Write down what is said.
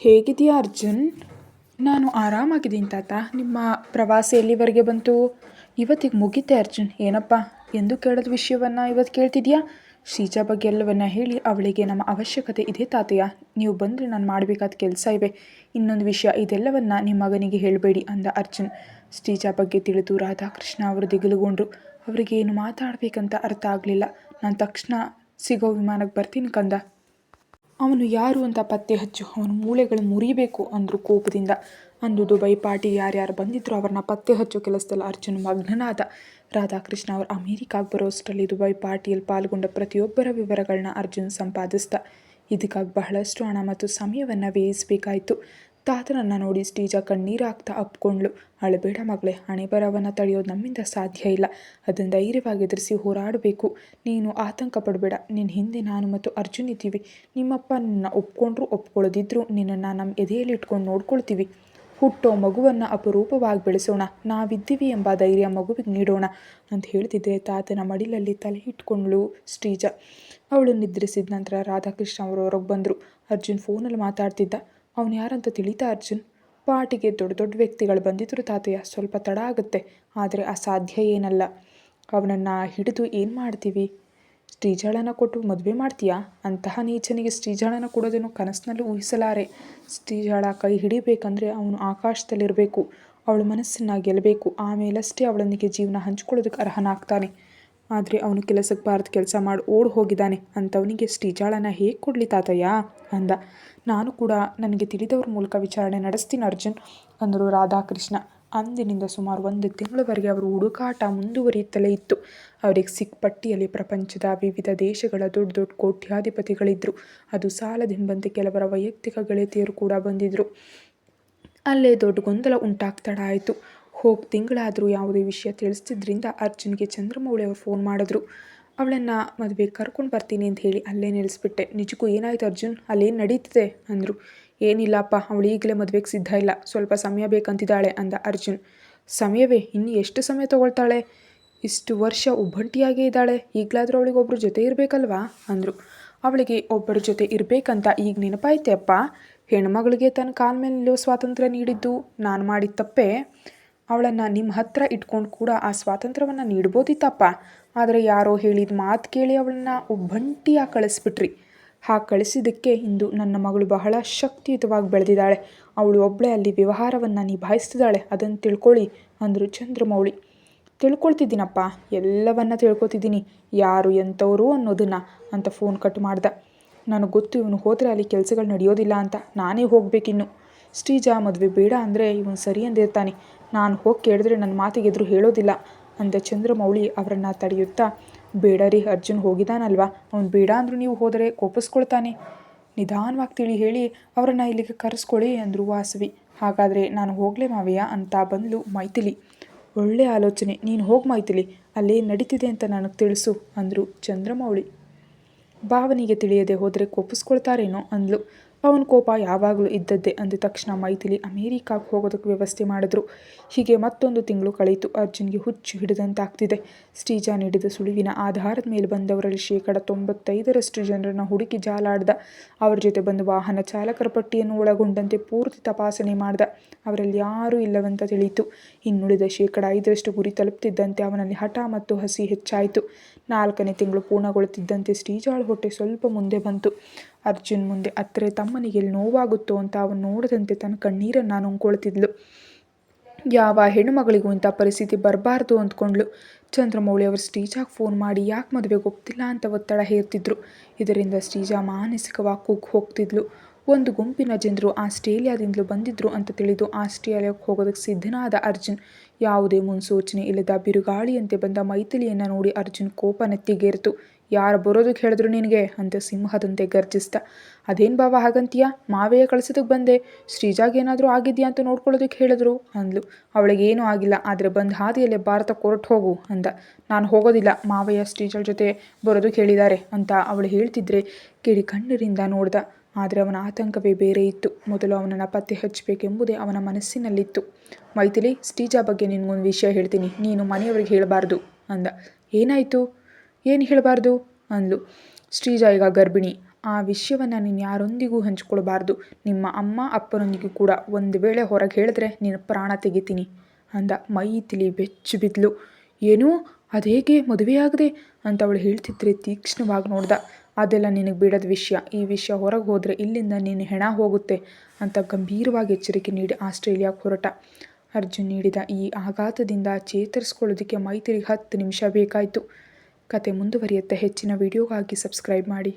ಹೇಗಿದೆಯಾ ಅರ್ಜುನ್? ನಾನು ಆರಾಮಾಗಿದ್ದೀನಿ ತಾತ. ನಿಮ್ಮ ಪ್ರವಾಸ ಎಲ್ಲಿವರೆಗೆ ಬಂತು? ಇವತ್ತಿಗೆ ಮುಗೀತೆ ಅರ್ಜುನ್. ಏನಪ್ಪ, ಎಂದು ಕೇಳದ ವಿಷಯವನ್ನು ಇವತ್ತು ಕೇಳ್ತಿದ್ಯಾ? ಶ್ರೀಜಾ ಬಗ್ಗೆ ಎಲ್ಲವನ್ನ ಹೇಳಿ ಅವಳಿಗೆ ನಮ್ಮ ಅವಶ್ಯಕತೆ ಇದೆ ತಾತಯ್ಯ ನೀವು ಬಂದರೆ ನಾನು ಮಾಡಬೇಕಾದ ಕೆಲಸ ಇವೆ. ಇನ್ನೊಂದು ವಿಷಯ, ಇದೆಲ್ಲವನ್ನು ನಿಮ್ಮ ಮಗನಿಗೆ ಹೇಳಬೇಡಿ ಅಂದ ಅರ್ಜುನ್. ಶ್ರೀಜಾ ಬಗ್ಗೆ ತಿಳಿದು ರಾಧಾಕೃಷ್ಣ ಅವರು ದಿಗಿಲುಗೊಂಡ್ರು. ಅವರಿಗೆ ಏನು ಮಾತಾಡಬೇಕಂತ ಅರ್ಥ ಆಗಲಿಲ್ಲ. ನಾನು ತಕ್ಷಣ ಸಿಗೋ ವಿಮಾನಕ್ಕೆ ಬರ್ತೀನಿ ಕಂದ. ಅವನು ಯಾರು ಅಂತ ಪತ್ತೆ ಹಚ್ಚು, ಅವನ ಮೂಳೆಗಳು ಮುರಿಬೇಕು ಅಂದರು ಕೋಪದಿಂದ. ಅಂದು ದುಬೈ ಪಾರ್ಟಿ ಯಾರ್ಯಾರು ಬಂದಿದ್ರು ಅವ್ರನ್ನ ಪತ್ತೆ ಹಚ್ಚೋ ಕೆಲಸದಲ್ಲಿ ಅರ್ಜುನ್ ಮಗ್ನನಾದ ರಾಧಾಕೃಷ್ಣ ಅವರು. ಅಮೇರಿಕಾಗೆ ಬರೋಷ್ಟರಲ್ಲಿ ದುಬೈ ಪಾರ್ಟಿಯಲ್ಲಿ ಪಾಲ್ಗೊಂಡ ಪ್ರತಿಯೊಬ್ಬರ ವಿವರಗಳನ್ನ ಅರ್ಜುನ್ ಸಂಪಾದಿಸ್ದ. ಇದಕ್ಕಾಗಿ ಬಹಳಷ್ಟು ಹಣ ಮತ್ತು ಸಮಯವನ್ನು ವ್ಯಯಿಸಬೇಕಾಯಿತು. ತಾತನನ್ನು ನೋಡಿ ಸ್ಟೀಜ ಕಣ್ಣೀರು ಹಾಕ್ತಾ ಅಪ್ಕೊಂಡ್ಳು. ಅಳಬೇಡ ಮಗಳೇ, ಹಣೆ ಬರವನ್ನು ತಡೆಯೋದು ನಮ್ಮಿಂದ ಸಾಧ್ಯ ಇಲ್ಲ. ಅದನ್ನು ಧೈರ್ಯವಾಗಿ ಎದುರಿಸಿ ಹೋರಾಡಬೇಕು. ನೀನು ಆತಂಕ ಪಡಬೇಡ. ನಿನ್ನ ಹಿಂದೆ ನಾನು ಮತ್ತು ಅರ್ಜುನ್ ಇದ್ದೀವಿ. ನಿಮ್ಮಪ್ಪ ನನ್ನ ಒಪ್ಕೊಂಡ್ರು ಒಪ್ಕೊಳ್ಳೋದಿದ್ರು ನಿನ್ನನ್ನು ನಮ್ಮ ಎದೆಯಲ್ಲಿ ಇಟ್ಕೊಂಡು ನೋಡ್ಕೊಳ್ತೀವಿ. ಹುಟ್ಟೋ ಮಗುವನ್ನು ಅಪರೂಪವಾಗಿ ಬೆಳೆಸೋಣ. ನಾವಿದ್ದೀವಿ ಎಂಬ ಧೈರ್ಯ ಮಗುವಿಗೆ ನೀಡೋಣ ಅಂತ ಹೇಳ್ತಿದ್ರೆ ತಾತನ ಮಡಿಲಲ್ಲಿ ತಲೆ ಇಟ್ಕೊಂಡ್ಳು ಸ್ಟೀಜ. ಅವಳು ನಿದ್ರಿಸಿದ ನಂತರ ರಾಧಾಕೃಷ್ಣ ಅವರು ಹೊರಗೆ ಬಂದರು. ಅರ್ಜುನ್ ಫೋನಲ್ಲಿ ಮಾತಾಡ್ತಿದ್ದ. ಅವನು ಯಾರಂತ ತಿಳಿತಾ ಅರ್ಜುನ್? ಪಾರ್ಟಿಗೆ ದೊಡ್ಡ ದೊಡ್ಡ ವ್ಯಕ್ತಿಗಳು ಬಂದಿದ್ರು ತಾತಯ್ಯ, ಸ್ವಲ್ಪ ತಡ ಆಗುತ್ತೆ, ಆದರೆ ಅಸಾಧ್ಯ ಏನಲ್ಲ. ಅವನನ್ನು ಹಿಡಿದು ಏನು ಮಾಡ್ತೀವಿ? ಶ್ರೀಜಾಳನ ಕೊಟ್ಟು ಮದುವೆ ಮಾಡ್ತೀಯಾ? ಅಂತಹ ನೀಚನಿಗೆ ಶ್ರೀಜಾಳನ ಕೊಡೋದನ್ನು ಕನಸಿನಲ್ಲೂ ಊಹಿಸಲಾರೆ. ಶ್ರೀಜಾಳ ಕೈ ಹಿಡಿಬೇಕಂದ್ರೆ ಅವನು ಆಕಾಶದಲ್ಲಿರಬೇಕು, ಅವಳ ಮನಸ್ಸನ್ನು ಗೆಲ್ಲಬೇಕು ಆಮೇಲಷ್ಟೇ ಅವಳೊಂದಿಗೆ ಜೀವನ ಹಂಚ್ಕೊಳ್ಳೋದಕ್ಕೆ ಅರ್ಹನಾಗ್ತಾನೆ. ಆದರೆ ಅವನು ಕೆಲಸಕ್ಕೆ ಬಾರದು ಕೆಲಸ ಮಾಡಿ ಓಡ್ ಹೋಗಿದ್ದಾನೆ. ಅಂತವನಿಗೆ ಸ್ಟೀಜಾಳನ ಹೇಗೆ ಕೊಡಲಿ ತಾತಯ್ಯ? ಅಂದ. ನಾನು ಕೂಡ ನನಗೆ ತಿಳಿದವ್ರ ಮೂಲಕ ವಿಚಾರಣೆ ನಡೆಸ್ತೀನಿ ಅರ್ಜುನ್, ಅಂದರು ರಾಧಾಕೃಷ್ಣ. ಅಂದಿನಿಂದ ಸುಮಾರು ಒಂದು ತಿಂಗಳವರೆಗೆ ಅವರು ಹುಡುಕಾಟ ಮುಂದುವರಿಯುತ್ತಲೇ ಇತ್ತು. ಅವರಿಗೆ ಸಿಕ್ ಪಟ್ಟಿಯಲ್ಲಿ ಪ್ರಪಂಚದ ವಿವಿಧ ದೇಶಗಳ ದೊಡ್ಡ ದೊಡ್ಡ ಕೋಟ್ಯಾಧಿಪತಿಗಳಿದ್ದರು ಅದು ಸಾಲದೆಂಬಂತೆ ಕೆಲವರ ವೈಯಕ್ತಿಕ ಗೆಳತಿಯರು ಕೂಡ ಬಂದಿದ್ದರು ಅಲ್ಲೇ ದೊಡ್ಡ ಗೊಂದಲ ಉಂಟಾಗ್ತಡ ಆಯಿತು ಹೋಗಿ ತಿಂಗಳಾದರೂ ಯಾವುದೇ ವಿಷಯ ತಿಳಿಸ್ತಿದ್ದರಿಂದ ಅರ್ಜುನ್ಗೆ ಚಂದ್ರಮೌಳಿ ಅವರು ಫೋನ್ ಮಾಡಿದ್ರು. ಅವಳನ್ನು ಮದುವೆ ಕರ್ಕೊಂಡು ಬರ್ತೀನಿ ಅಂತ ಹೇಳಿ ಅಲ್ಲೇ ನಿಲ್ಲಿಸ್ಬಿಟ್ಟೆ ನಿಜಕ್ಕೂ ಏನಾಯ್ತು ಅರ್ಜುನ್? ಅಲ್ಲೇನು ನಡೀತಿದೆ? ಅಂದರು. ಏನಿಲ್ಲಪ್ಪ, ಅವಳು ಈಗಲೇ ಮದುವೆಗೆ ಸಿದ್ಧ ಇಲ್ಲ. ಸ್ವಲ್ಪ ಸಮಯ ಬೇಕಂತಿದ್ದಾಳೆ ಅಂದ ಅರ್ಜುನ್. ಸಮಯವೇ? ಇನ್ನು ಎಷ್ಟು ಸಮಯ ತಗೊಳ್ತಾಳೆ? ಇಷ್ಟು ವರ್ಷ ಒಬ್ಬಂಟಿಯಾಗೇ ಇದ್ದಾಳೆ. ಈಗಲಾದರೂ ಅವಳಿಗೆ ಜೊತೆ ಇರಬೇಕಲ್ವಾ? ಅಂದರು. ಅವಳಿಗೆ ಒಬ್ಬರ ಜೊತೆ ಇರಬೇಕಂತ ಈಗ ನೆನಪಾಯ್ತೆ ಅಪ್ಪ? ಹೆಣ್ಮಗಳಿಗೆ ತನ್ನ ಕಾಲ ಮೇಲೆ ಸ್ವಾತಂತ್ರ್ಯ ನೀಡಿದ್ದು. ನಾನು ಮಾಡಿದ ತಪ್ಪೇ? ಅವಳನ್ನು ನಿಮ್ಮ ಹತ್ರ ಇಟ್ಕೊಂಡು ಕೂಡ ಆ ಸ್ವಾತಂತ್ರ್ಯವನ್ನು ನೀಡ್ಬೋದಿತ್ತಪ್ಪ. ಆದರೆ ಯಾರೋ ಹೇಳಿದ ಮಾತು ಕೇಳಿ ಅವಳನ್ನು ಒಬ್ಬಂಟಿಯಾಗಿ ಕಳಿಸ್ಬಿಟ್ರಿ. ಹಾಗೆ ಕಳಿಸಿದ್ದಕ್ಕೆ ಇಂದು ನನ್ನ ಮಗಳು ಬಹಳ ಶಕ್ತಿಯುತವಾಗಿ ಬೆಳೆದಿದ್ದಾಳೆ. ಅವಳು ಒಬ್ಬಳೇ ಅಲ್ಲಿ ವ್ಯವಹಾರವನ್ನು ನಿಭಾಯಿಸ್ತಿದ್ದಾಳೆ. ಅದನ್ನು ತಿಳ್ಕೊಳ್ಳಿ ಅಂದರು ಚಂದ್ರಮೌಳಿ. ತಿಳ್ಕೊಳ್ತಿದ್ದೀನಪ್ಪ, ಎಲ್ಲವನ್ನ ತಿಳ್ಕೊತಿದ್ದೀನಿ. ಯಾರು ಎಂಥವರು ಅನ್ನೋದನ್ನು ಅಂತ ಫೋನ್ ಕಟ್ ಮಾಡ್ದೆ. ನನಗೆ ಗೊತ್ತು ಇವನು ಹೋದರೆ ಅಲ್ಲಿ ಕೆಲಸಗಳು ನಡೆಯೋದಿಲ್ಲ ಅಂತ ನಾನೇ ಹೋಗಬೇಕಿನ್ನು. ಶ್ರೀಜಾ ಮದುವೆ ಬೇಡ ಅಂದರೆ ಇವನು ಸರಿ ಅಂದಿರ್ತಾನೆ. ನಾನು ಹೋಗಿ ಕೇಳಿದ್ರೆ ನನ್ನ ಮಾತಿಗೆ ಎದುರು ಹೇಳೋದಿಲ್ಲ ಅಂದ ಚಂದ್ರಮೌಳಿ ಅವರನ್ನು ತಡೆಯುತ್ತಾ. ಬೇಡ ರೀ, ಅರ್ಜುನ್ ಹೋಗಿದ್ದಾನಲ್ವಾ ಅವ್ನು ಬೇಡ ಅಂದರೂ ನೀವು ಹೋದರೆ ಕೋಪಿಸ್ಕೊಳ್ತಾನೆ. ನಿಧಾನವಾಗಿ ತಿಳಿ ಹೇಳಿ, ಅವರನ್ನು ಇಲ್ಲಿಗೆ ಕರೆಸ್ಕೊಳ್ಳಿ ಅಂದರು ವಾಸವಿ. ಹಾಗಾದರೆ ನಾನು ಹೋಗಲೇ ಮಾವಯ್ಯ ಅಂತ ಬಂದಲು ಮೈಥಿಲಿ. ಒಳ್ಳೆ ಆಲೋಚನೆ, ನೀನು ಹೋಗಿ ಮೈಥಿಲಿ, ಅಲ್ಲಿ ನಡೀತಿದೆ ಅಂತ ನನಗೆ ತಿಳಿಸು ಅಂದರು ಚಂದ್ರಮೌಳಿ. ಭಾವನಿಗೆ ತಿಳಿಯದೆ ಹೋದರೆ ಕೋಪಿಸ್ಕೊಳ್ತಾರೇನೋ ಅಂದ್ಲು. ಅವನ ಕೋಪ ಯಾವಾಗಲೂ ಇದ್ದದ್ದೇ ಅಂದ ತಕ್ಷಣ ಮೈಥಿಲಿ ಅಮೇರಿಕಾಗೆ ಹೋಗೋದಕ್ಕೆ ವ್ಯವಸ್ಥೆ ಮಾಡಿದ್ರು. ಹೀಗೆ ಮತ್ತೊಂದು ತಿಂಗಳು ಕಳೆಯಿತು ಅರ್ಜುನ್ಗೆ ಹುಚ್ಚು ಹಿಡಿದಂತಾಗ್ತಿದೆ. ಸ್ಟೀಜಾ ನೀಡಿದ ಸುಳಿವಿನ ಆಧಾರದ ಮೇಲೆ ಬಂದವರಲ್ಲಿ ಶೇಕಡ ತೊಂಬತ್ತೈದರಷ್ಟು ಜನರನ್ನು ಹುಡುಕಿ ಜಾಲಾಡ್ದ. ಅವರ ಜೊತೆ ಬಂದು ವಾಹನ ಚಾಲಕರ ಪಟ್ಟಿಯನ್ನು ಒಳಗೊಂಡಂತೆ ಪೂರ್ತಿ ತಪಾಸಣೆ ಮಾಡ್ದ. ಅವರಲ್ಲಿ ಯಾರೂ ಇಲ್ಲವಂತ ತಿಳಿಯಿತು. ಇನ್ನುಳಿದ ಶೇಕಡ ಐದರಷ್ಟು ಗುರಿ ತಲುಪ್ತಿದ್ದಂತೆ ಅವನಲ್ಲಿ ಹಠ ಮತ್ತು ಹಸಿ ಹೆಚ್ಚಾಯಿತು. ನಾಲ್ಕನೇ ತಿಂಗಳು ಪೂರ್ಣಗೊಳ್ಳುತ್ತಿದ್ದಂತೆ ಶ್ರೀಜಾಳ ಹೊಟ್ಟೆ ಸ್ವಲ್ಪ ಮುಂದೆ ಬಂತು. ಅರ್ಜುನ್ ಮುಂದೆ ಅತ್ತರೆ ತಮ್ಮನಿಗೆ ನೋವಾಗುತ್ತೋ ಅಂತ ಅವನು ನೋಡದಂತೆ ತನ್ನ ಕಣ್ಣೀರನ್ನು ನುಂಗ್ಕೊಳ್ತಿದ್ಲು ಯಾವ ಹೆಣ್ಣುಮಗಳಿಗೂ ಇಂಥ ಪರಿಸ್ಥಿತಿ ಬರಬಾರ್ದು ಅಂದ್ಕೊಂಡ್ಳು. ಚಂದ್ರಮೌಳಿ ಅವರು ಸ್ಟೀಜಾಗೆ ಫೋನ್ ಮಾಡಿ ಯಾಕೆ ಮದುವೆಗೆ ಒಪ್ತಿಲ್ಲ ಅಂತ ಒತ್ತಡ ಹೇರ್ತಿದ್ರು. ಇದರಿಂದ ಸ್ಟೀಜಾ ಮಾನಸಿಕವಾಗಿ ಕುಗ್ಗಿ ಹೋಗ್ತಿದ್ಲು. ಒಂದು ಗುಂಪಿನ ಜನರು ಆಸ್ಟ್ರೇಲಿಯಾದಿಂದಲೂ ಬಂದಿದ್ರು ಅಂತ ತಿಳಿದು ಆಸ್ಟ್ರೇಲಿಯಾಕ್ಕೆ ಹೋಗೋದಕ್ಕೆ ಸಿದ್ಧನಾದ ಅರ್ಜುನ್. ಯಾವುದೇ ಮುನ್ಸೂಚನೆ ಇಲ್ಲದ ಬಿರುಗಾಳಿಯಂತೆ ಬಂದ ಮೈಥಿಲಿಯನ್ನು ನೋಡಿ ಅರ್ಜುನ್ ಕೋಪ ನೆತ್ತಿಗೇರಿತು. ಯಾರು ಬರೋದಕ್ಕೆ ಹೇಳಿದ್ರು ನಿನಗೆ ಅಂತ ಸಿಂಹದಂತೆ ಗರ್ಜಿಸ್ತ. ಅದೇನು ಬಾವ ಹಾಗಂತೀಯ? ಮಾವೆಯ ಕಳಿಸೋದಕ್ಕೆ ಬಂದೆ. ಶ್ರೀಜಾಗೇನಾದರೂ ಆಗಿದೆಯಾ ಅಂತ ನೋಡ್ಕೊಳ್ಳೋದಕ್ಕೆ ಹೇಳಿದ್ರು? ಅಂದ್ಲು. ಅವಳಿಗೇನೂ ಆಗಿಲ್ಲ. ಆದರೆ ಬಂದ ಹಾದಿಯಲ್ಲೇ ಭಾರತ ಕೊರಟು ಹೋಗು ಅಂದ. ನಾನು ಹೋಗೋದಿಲ್ಲ. ಮಾವಯ್ಯ ಶ್ರೀಜಾಳ ಜೊತೆ ಬರೋದು ಹೇಳಿದ್ದಾರೆ ಅಂತ ಅವಳು ಹೇಳ್ತಿದ್ರೆ ಕೇಳಿ ಕಣ್ಣರಿಂದ ನೋಡ್ದ. ಆದರೆ ಅವನ ಆತಂಕವೇ ಬೇರೆ ಇತ್ತು. ಮೊದಲು ಅವನನ್ನು ಪತ್ತೆ ಹಚ್ಚಬೇಕೆಂಬುದೇ ಅವನ ಮನಸ್ಸಿನಲ್ಲಿತ್ತು. ಮೈಥಿಲಿ ಸ್ಟೀಜಾ ಬಗ್ಗೆ ನಿನಗೊಂದು ವಿಷಯ ಹೇಳ್ತೀನಿ. ನೀನು ಮನೆಯವರಿಗೆ ಹೇಳಬಾರ್ದು ಅಂದ. ಏನಾಯಿತು? ಏನು ಹೇಳಬಾರ್ದು? ಅಂದ್ಲು. ಶ್ರೀಜಾ ಈಗ ಗರ್ಭಿಣಿ. ಆ ವಿಷಯವನ್ನು ನೀನು ಯಾರೊಂದಿಗೂ ಹಂಚ್ಕೊಳ್ಬಾರ್ದು. ನಿಮ್ಮ ಅಮ್ಮ ಅಪ್ಪನೊಂದಿಗೂ ಕೂಡ ಒಂದು ವೇಳೆ ಹೊರಗೆ ಹೇಳಿದ್ರೆ ನಿನ್ನ ಪ್ರಾಣ ತೆಗಿತೀನಿ ಅಂದ. ಮೈ ತಿಳಿ ಬೆಚ್ಚು ಬಿದ್ಲು. ಏನೂ? ಅದೇಗೆ ಮದುವೆಯಾಗದೆ ಅಂತ ಅವಳು ಹೇಳ್ತಿದ್ರೆ ತೀಕ್ಷ್ಣವಾಗಿ ನೋಡ್ದ. ಅದೆಲ್ಲ ನಿನಗೆ ಬಿಡದ ವಿಷಯ. ಈ ವಿಷಯ ಹೊರಗೆ ಹೋದರೆ ಇಲ್ಲಿಂದ ನಿನ್ನ ಹೆಣ ಹೋಗುತ್ತೆ ಅಂತ ಗಂಭೀರವಾಗಿ ಎಚ್ಚರಿಕೆ ನೀಡಿ ಆಸ್ಟ್ರೇಲಿಯಾಕ್ಕೆ ಹೊರಟ. ಅರ್ಜುನ್ ನೀಡಿದ ಈ ಆಘಾತದಿಂದ ಚೇತರಿಸ್ಕೊಳ್ಳೋದಕ್ಕೆ ಮೈತ್ರಿಗೆ ಹತ್ತು ನಿಮಿಷ ಬೇಕಾಯಿತು. ಕತೆ ಮುಂದುವರಿಯುತ್ತೆ. ಹೆಚ್ಚಿನ ವಿಡಿಯೋಗಾಗಿ ಸಬ್ಸ್ಕ್ರೈಬ್ ಮಾಡಿ.